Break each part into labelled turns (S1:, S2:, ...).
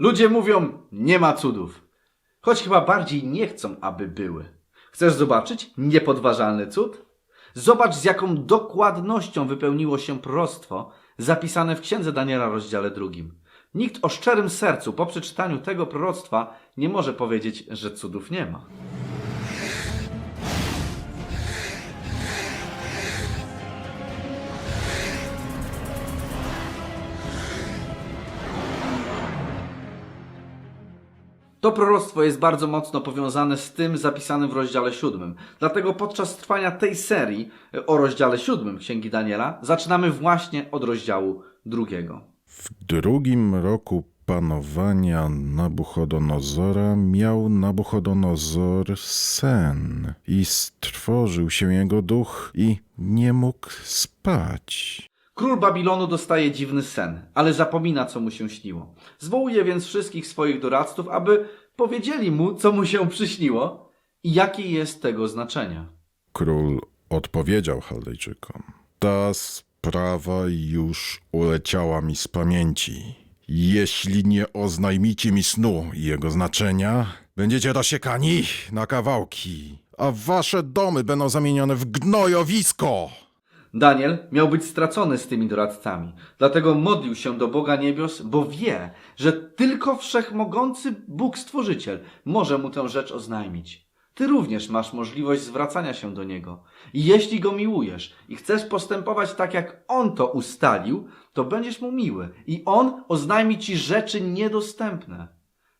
S1: Ludzie mówią, nie ma cudów. Choć chyba bardziej nie chcą, aby były. Chcesz zobaczyć niepodważalny cud? Zobacz, z jaką dokładnością wypełniło się proroctwo zapisane w Księdze Daniela, rozdziale drugim. Nikt o szczerym sercu po przeczytaniu tego proroctwa nie może powiedzieć, że cudów nie ma. To proroctwo jest bardzo mocno powiązane z tym zapisanym w rozdziale siódmym. Dlatego podczas trwania tej serii e, o rozdziale siódmym Księgi Daniela zaczynamy właśnie od rozdziału drugiego.
S2: W drugim roku panowania Nabuchodonozora miał Nabuchodonozor sen i strwożył się jego duch i nie mógł spać.
S1: Król Babilonu dostaje dziwny sen, ale zapomina, co mu się śniło. Zwołuje więc wszystkich swoich doradców, aby powiedzieli mu, co mu się przyśniło i jakie jest tego znaczenie.
S2: Król odpowiedział Chaldejczykom. Ta sprawa już uleciała mi z pamięci. Jeśli nie oznajmicie mi snu i jego znaczenia, będziecie rozsiekani na kawałki, a wasze domy będą zamienione w gnojowisko.
S1: Daniel miał być stracony z tymi doradcami, dlatego modlił się do Boga niebios, bo wie, że tylko wszechmogący Bóg Stworzyciel może mu tę rzecz oznajmić. Ty również masz możliwość zwracania się do Niego. I jeśli Go miłujesz i chcesz postępować tak, jak On to ustalił, to będziesz Mu miły i On oznajmi Ci rzeczy niedostępne.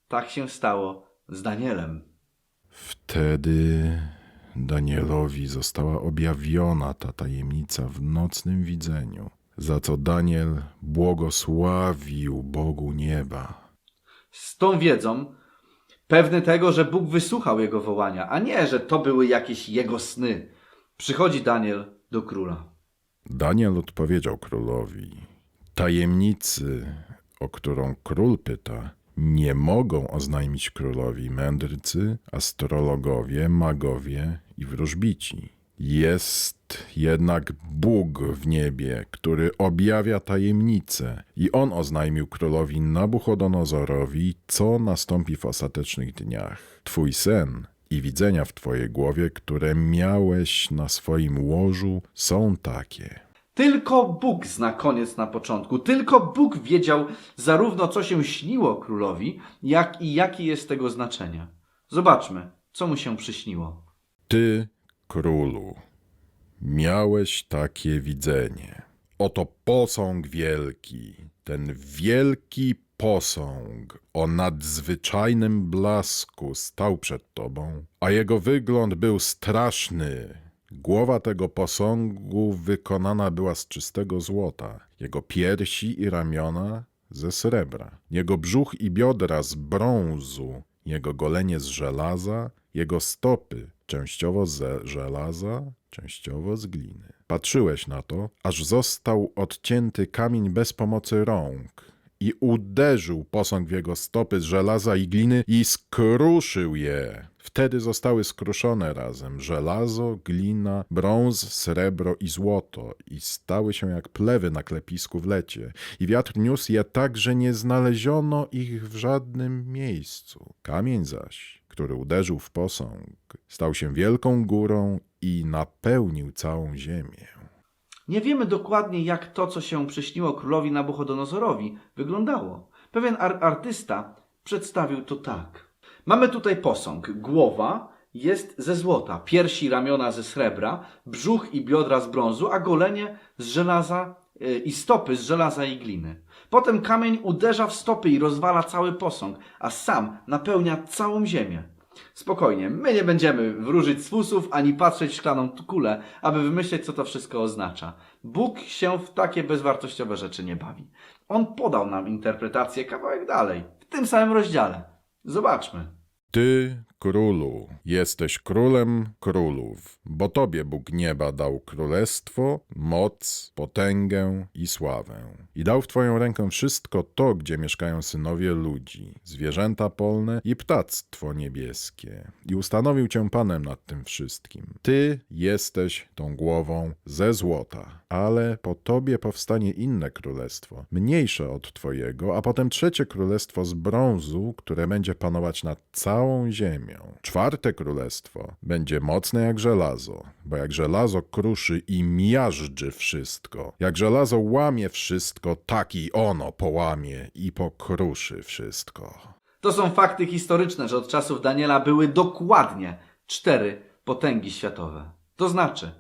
S1: Tak się stało z Danielem.
S2: Wtedy Danielowi została objawiona ta tajemnica w nocnym widzeniu, za co Daniel błogosławił Bogu nieba.
S1: Z tą wiedzą, pewny tego, że Bóg wysłuchał jego wołania, a nie, że to były jakieś jego sny, przychodzi Daniel do króla.
S2: Daniel odpowiedział królowi: Tajemnicy, o którą król pyta, nie mogą oznajmić królowi mędrcy, astrologowie, magowie i wróżbici. Jest jednak Bóg w niebie, który objawia tajemnice, i on oznajmił królowi Nabuchodonozorowi, co nastąpi w ostatecznych dniach. Twój sen i widzenia w twojej głowie, które miałeś na swoim łożu, są takie.
S1: Tylko Bóg zna koniec na początku. Tylko Bóg wiedział zarówno, co się śniło królowi, jak i jakie jest tego znaczenie. Zobaczmy, co mu się przyśniło.
S2: Ty, królu, miałeś takie widzenie. Oto posąg wielki, ten wielki posąg o nadzwyczajnym blasku stał przed tobą, a jego wygląd był straszny. Głowa tego posągu wykonana była z czystego złota, jego piersi i ramiona ze srebra, jego brzuch i biodra z brązu, jego golenie z żelaza, jego stopy częściowo ze żelaza, częściowo z gliny. Patrzyłeś na to, aż został odcięty kamień bez pomocy rąk i uderzył posąg w jego stopy z żelaza i gliny i skruszył je. Wtedy zostały skruszone razem żelazo, glina, brąz, srebro i złoto i stały się jak plewy na klepisku w lecie. I wiatr niósł je tak, że nie znaleziono ich w żadnym miejscu. Kamień zaś, który uderzył w posąg, stał się wielką górą i napełnił całą ziemię.
S1: Nie wiemy dokładnie, jak to, co się przyśniło królowi Nabuchodonozorowi, wyglądało. Pewien ar- artysta przedstawił to tak. Mamy tutaj posąg. Głowa jest ze złota, piersi i ramiona ze srebra, brzuch i biodra z brązu, a golenie z żelaza yy, i stopy z żelaza i gliny. Potem kamień uderza w stopy i rozwala cały posąg, a sam napełnia całą ziemię. Spokojnie, my nie będziemy wróżyć z fusów ani patrzeć w szklaną kulę, aby wymyśleć, co to wszystko oznacza. Bóg się w takie bezwartościowe rzeczy nie bawi. On podał nam interpretację kawałek dalej, w tym samym rozdziale. Zobaczmy.
S2: Ty, królu, jesteś królem królów, bo tobie Bóg nieba dał królestwo, moc, potęgę i sławę. I dał w twoją rękę wszystko to, gdzie mieszkają synowie ludzi, zwierzęta polne i ptactwo niebieskie. I ustanowił cię panem nad tym wszystkim. Ty jesteś tą głową ze złota, ale po tobie powstanie inne królestwo, mniejsze od twojego, a potem trzecie królestwo z brązu, które będzie panować nad całą ziemią. Czwarte królestwo będzie mocne jak żelazo, bo jak żelazo kruszy i miażdży wszystko, jak żelazo łamie wszystko, tak i ono połamie i pokruszy wszystko.
S1: To są fakty historyczne, że od czasów Daniela były dokładnie cztery potęgi światowe. To znaczy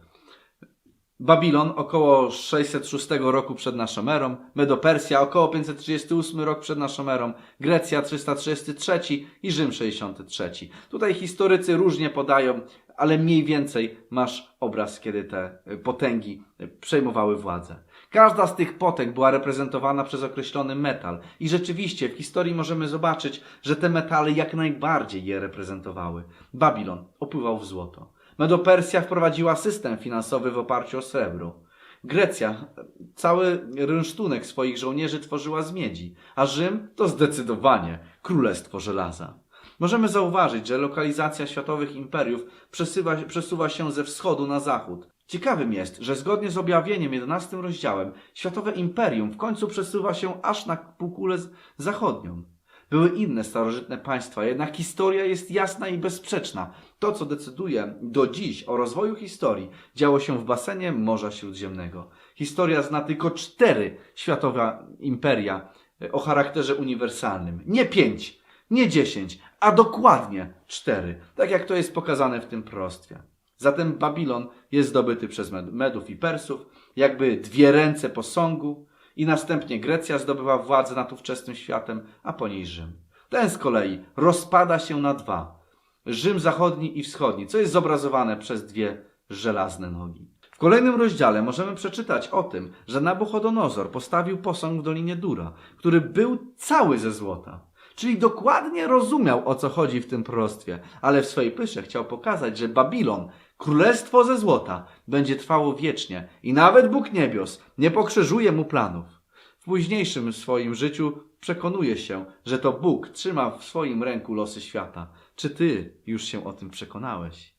S1: Babilon około 606 roku przed naszą erą, Medopersja około 538 rok przed naszą erą, Grecja 333 i Rzym 63. Tutaj historycy różnie podają, ale mniej więcej masz obraz, kiedy te potęgi przejmowały władzę. Każda z tych potęg była reprezentowana przez określony metal i rzeczywiście w historii możemy zobaczyć, że te metale jak najbardziej je reprezentowały. Babilon opływał w złoto. Medopersja wprowadziła system finansowy w oparciu o srebro. Grecja cały rynsztunek swoich żołnierzy tworzyła z miedzi, a Rzym to zdecydowanie królestwo żelaza. Możemy zauważyć, że lokalizacja światowych imperiów przesuwa, przesuwa się ze wschodu na zachód. Ciekawym jest, że zgodnie z objawieniem 11 rozdziałem, światowe imperium w końcu przesuwa się aż na półkulę zachodnią. Były inne starożytne państwa, jednak historia jest jasna i bezsprzeczna. To, co decyduje do dziś o rozwoju historii, działo się w basenie Morza Śródziemnego. Historia zna tylko cztery światowe imperia e, o charakterze uniwersalnym. Nie pięć, nie dziesięć, a dokładnie cztery, tak jak to jest pokazane w tym prostwie. Zatem Babilon jest zdobyty przez Med- Medów i Persów, jakby dwie ręce posągu, i następnie Grecja zdobywa władzę nad ówczesnym światem, a po niej Rzym. Ten z kolei rozpada się na dwa. Rzym zachodni i wschodni, co jest zobrazowane przez dwie żelazne nogi. W kolejnym rozdziale możemy przeczytać o tym, że Nabuchodonozor postawił posąg w Dolinie Dura, który był cały ze złota. Czyli dokładnie rozumiał, o co chodzi w tym proroctwie, ale w swojej pysze chciał pokazać, że Babilon, królestwo ze złota, będzie trwało wiecznie i nawet Bóg niebios nie pokrzyżuje mu planów. W późniejszym swoim życiu przekonuje się, że to Bóg trzyma w swoim ręku losy świata. Czy ty już się o tym przekonałeś?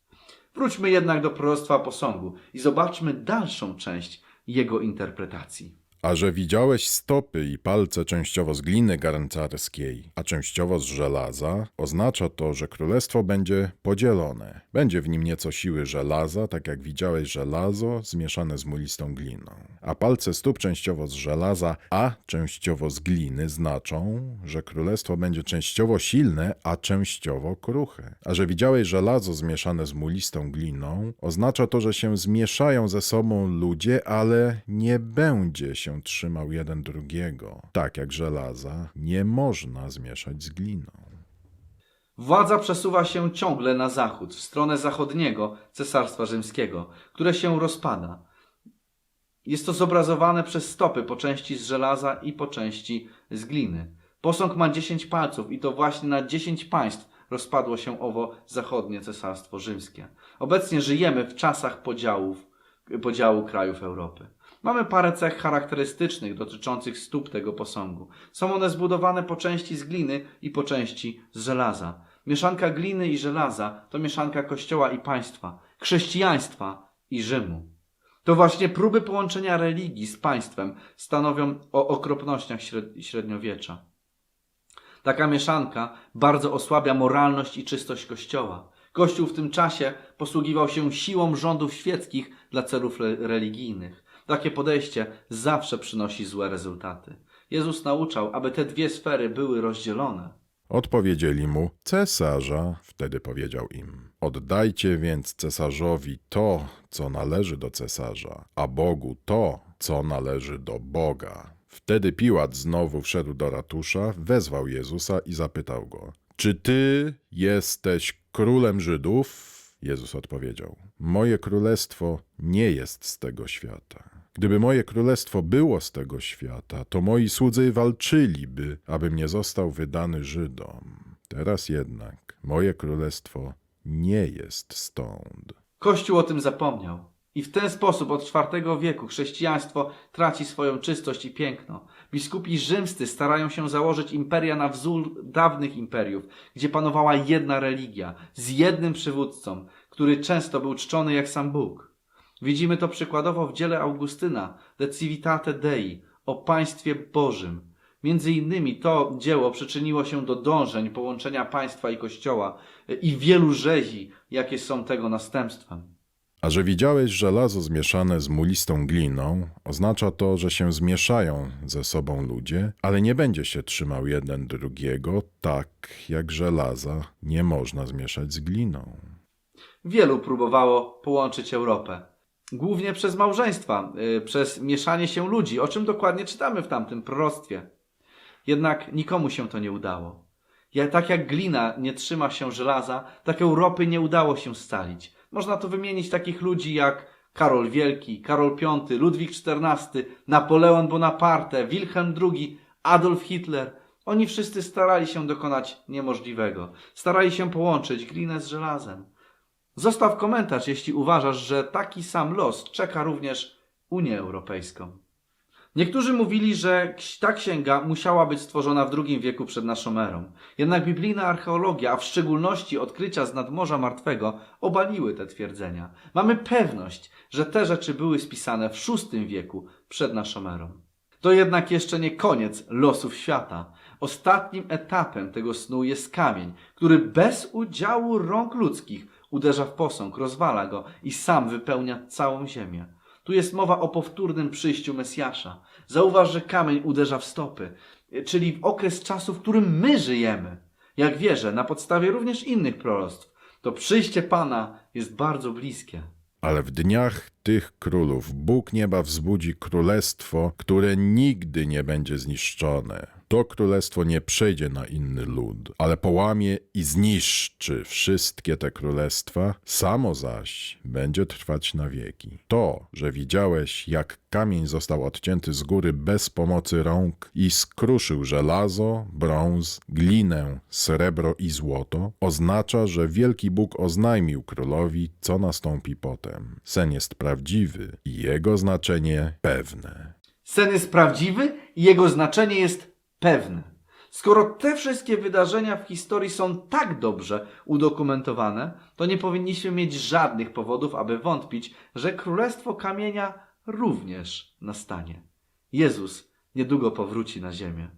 S1: Wróćmy jednak do proroctwa posągu i zobaczmy dalszą część jego interpretacji.
S2: A że widziałeś stopy i palce częściowo z gliny garncarskiej, a częściowo z żelaza, oznacza to, że królestwo będzie podzielone. Będzie w nim nieco siły żelaza, tak jak widziałeś żelazo zmieszane z mulistą gliną. A palce stóp częściowo z żelaza, a częściowo z gliny znaczą, że królestwo będzie częściowo silne, a częściowo kruche. A że widziałeś żelazo zmieszane z mulistą gliną, oznacza to, że się zmieszają ze sobą ludzie, ale nie będzie się trzymał jeden drugiego. Tak jak żelaza nie można zmieszać z gliną.
S1: Władza przesuwa się ciągle na zachód, w stronę zachodniego Cesarstwa Rzymskiego, które się rozpada. Jest to zobrazowane przez stopy po części z żelaza i po części z gliny. Posąg ma 10 palców i to właśnie na 10 państw rozpadło się owo zachodnie Cesarstwo Rzymskie. Obecnie żyjemy w czasach podziałów, podziału krajów Europy. Mamy parę cech charakterystycznych dotyczących stóp tego posągu. Są one zbudowane po części z gliny i po części z żelaza. Mieszanka gliny i żelaza to mieszanka kościoła i państwa, chrześcijaństwa i Rzymu. To właśnie próby połączenia religii z państwem stanowią o okropnościach śred- średniowiecza. Taka mieszanka bardzo osłabia moralność i czystość Kościoła. Kościół w tym czasie posługiwał się siłą rządów świeckich dla celów re- religijnych. Takie podejście zawsze przynosi złe rezultaty. Jezus nauczał, aby te dwie sfery były rozdzielone.
S2: Odpowiedzieli mu cesarza. Wtedy powiedział im: Oddajcie więc cesarzowi to, co należy do cesarza, a Bogu to, co należy do Boga. Wtedy Piłat znowu wszedł do ratusza, wezwał Jezusa i zapytał go: Czy ty jesteś królem Żydów? Jezus odpowiedział: Moje królestwo nie jest z tego świata. Gdyby moje królestwo było z tego świata, to moi słudzy walczyliby, abym nie został wydany Żydom. Teraz jednak moje królestwo nie jest stąd.
S1: Kościół o tym zapomniał. I w ten sposób od IV wieku chrześcijaństwo traci swoją czystość i piękno. Biskupi rzymscy starają się założyć imperia na wzór dawnych imperiów, gdzie panowała jedna religia, z jednym przywódcą, który często był czczony jak sam Bóg. Widzimy to przykładowo w dziele Augustyna De Civitate Dei o państwie Bożym. Między innymi to dzieło przyczyniło się do dążeń połączenia państwa i kościoła e, i wielu rzezi, jakie są tego następstwem.
S2: A że widziałeś żelazo zmieszane z mulistą gliną, oznacza to, że się zmieszają ze sobą ludzie, ale nie będzie się trzymał jeden drugiego, tak jak żelaza nie można zmieszać z gliną.
S1: Wielu próbowało połączyć Europę. Głównie przez małżeństwa, y, przez mieszanie się ludzi, o czym dokładnie czytamy w tamtym proroctwie. Jednak nikomu się to nie udało. Ja, tak jak glina nie trzyma się żelaza, tak Europy nie udało się scalić. Można tu wymienić takich ludzi jak Karol Wielki, Karol V, Ludwik XIV, Napoleon Bonaparte, Wilhelm II, Adolf Hitler. Oni wszyscy starali się dokonać niemożliwego. Starali się połączyć glinę z żelazem. Zostaw komentarz, jeśli uważasz, że taki sam los czeka również Unię Europejską. Niektórzy mówili, że ta księga musiała być stworzona w II wieku przed naszą erą. Jednak biblijna archeologia, a w szczególności odkrycia z nadmorza martwego, obaliły te twierdzenia. Mamy pewność, że te rzeczy były spisane w VI wieku przed naszą erą. To jednak jeszcze nie koniec losów świata. Ostatnim etapem tego snu jest kamień, który bez udziału rąk ludzkich uderza w posąg, rozwala go i sam wypełnia całą ziemię. Tu jest mowa o powtórnym przyjściu Mesjasza. Zauważ, że kamień uderza w stopy, czyli w okres czasu, w którym my żyjemy. Jak wierzę, na podstawie również innych proroctw, to przyjście Pana jest bardzo bliskie.
S2: Ale w dniach tych królów Bóg nieba wzbudzi królestwo, które nigdy nie będzie zniszczone. To królestwo nie przejdzie na inny lud, ale połamie i zniszczy wszystkie te królestwa, samo zaś będzie trwać na wieki. To, że widziałeś, jak kamień został odcięty z góry bez pomocy rąk i skruszył żelazo, brąz, glinę, srebro i złoto, oznacza, że wielki Bóg oznajmił królowi, co nastąpi potem. Sen jest prawdziwy i jego znaczenie pewne.
S1: Sen jest prawdziwy i jego znaczenie jest pewne. Skoro te wszystkie wydarzenia w historii są tak dobrze udokumentowane, to nie powinniśmy mieć żadnych powodów, aby wątpić, że Królestwo Kamienia również nastanie. Jezus niedługo powróci na ziemię.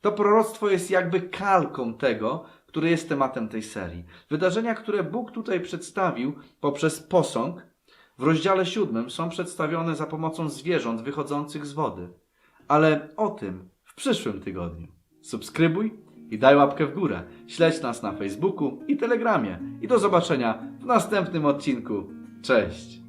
S1: To proroctwo jest jakby kalką tego, które jest tematem tej serii. Wydarzenia, które Bóg tutaj przedstawił poprzez posąg, w rozdziale siódmym są przedstawione za pomocą zwierząt wychodzących z wody. Ale o tym w przyszłym tygodniu. Subskrybuj i daj łapkę w górę. Śledź nas na Facebooku i Telegramie. I do zobaczenia w następnym odcinku. Cześć!